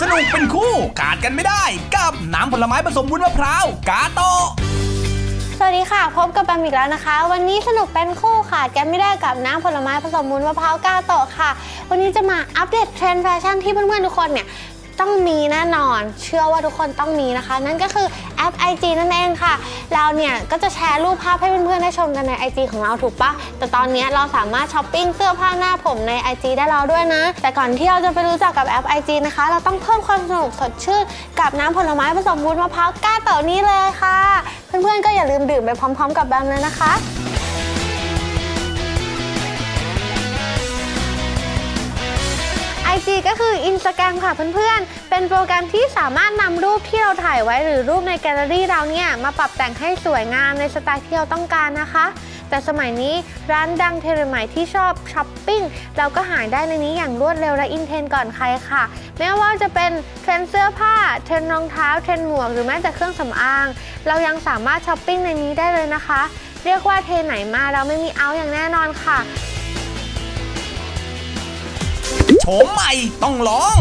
สนุกเป็นคู่ขาดกันไม่ได้ กับน้ำผลไม้ผสมวุ้นมะพร้าวกาโตะสวัสดีค่ะ พบกับแปมอีกแล้วนะคะ วันนี้สนุกเป็นคู่ค่ะแกไม่ได้กับน้ำผลไม้ผสมมูลมะพร้าวกาโตะค่ะ วันนี้จะมาอัปเดตเทรนด์แฟชั่นที่เพื่อนๆทุกคนเนี่ย ต้องมีแน่นอน เชื่อว่าทุกคนต้องมีนะคะ นั่นก็คือแอป IG นั่นเองค่ะ เราเนี่ยก็จะแชร์รูปภาพให้เพื่อนๆได้ชมกันใน IG ของเราถูกปะแต่ตอนนี้เราสามารถช้อปปิ้งเสื้อผ้าหน้าผมใน IG ได้แล้วด้วยนะ แต่ก่อนที่เราจะไปรู้จักกับแอป IG นะคะ เราต้องเพิ่มความสนุกสดชื่นกับน้ำผลไม้ผสมวุ้นมะพร้าวก้าโตะนี้เลยค่ะ เพื่อนๆก็อย่าลืมดื่มไปพร้อม ๆ กับแบมเลยนะคะ IG ก็คือ Instagram ค่ะเพื่อนๆ เป็นโปรแกรมที่สามารถนำรูปที่เราถ่ายไว้หรือรูปในแกลเลอรี่เราเนี่ย มาปรับแต่งให้สวยงามในสไตล์ที่เราต้องการนะคะ แต่สมัยนี้ร้านดังเทเลใหม่ที่ชอบช้อปปิ้งเราก็หายได้ในนี้อย่างรวดเร็วและอินเทนก่อนใครค่ะ ไม่ว่าจะเป็นเทรนเสื้อผ้า เทรนรองเท้า เทรนหมวกหรือแม้แต่เครื่องสำอาง เรายังสามารถช้อปปิ้งในนี้ได้เลยนะคะ เรียกว่าเทรนไหนมาเราไม่มีเอาอย่างแน่นอนค่ะ โฉมใหม่ต้องลอง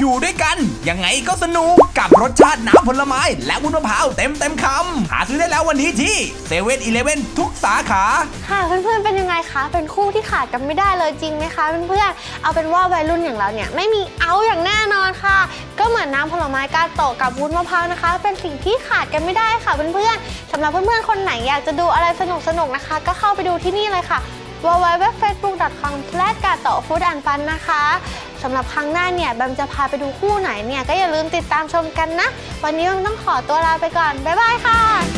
อยู่ด้วยกัน ยังไงก็สนุกกับรสชาติน้ำผลไม้และวุ้นมะพร้าวเต็มเต็มคำหาซื้อได้แล้ววันนี้ที่เซเว่นอีเลฟเว่นทุกสาขา ค่ะเพื่อนๆเป็นยังไงคะ เป็นคู่ที่ขาดกันไม่ได้เลยจริงไหมคะเพื่อนๆเอาเป็นว่าวัยรุ่นอย่างเราเนี่ยไม่มีเอาอย่างแน่นอนค่ะ ก็เหมือนน้ำผลไม้กาโตะกับวุ้นมะพร้าวนะคะ เป็นสิ่งที่ขาดกันไม่ได้ค่ะเพื่อนๆสำหรับเพื่อนๆคนไหนอยากจะดูอะไรสนุกๆนะคะ ก็เข้าไปดูที่นี่เลยค่ะ www.facebook.com g a t o food and fun นะคะสำหรับครั้งหน้าเนี่ยแบมจะพาไปดูคู่ไหนเนี่ยก็อย่าลืมติดตามชมกันนะ วันนี้แบมต้องขอตัวลาไปก่อน บ๊ายบายค่ะ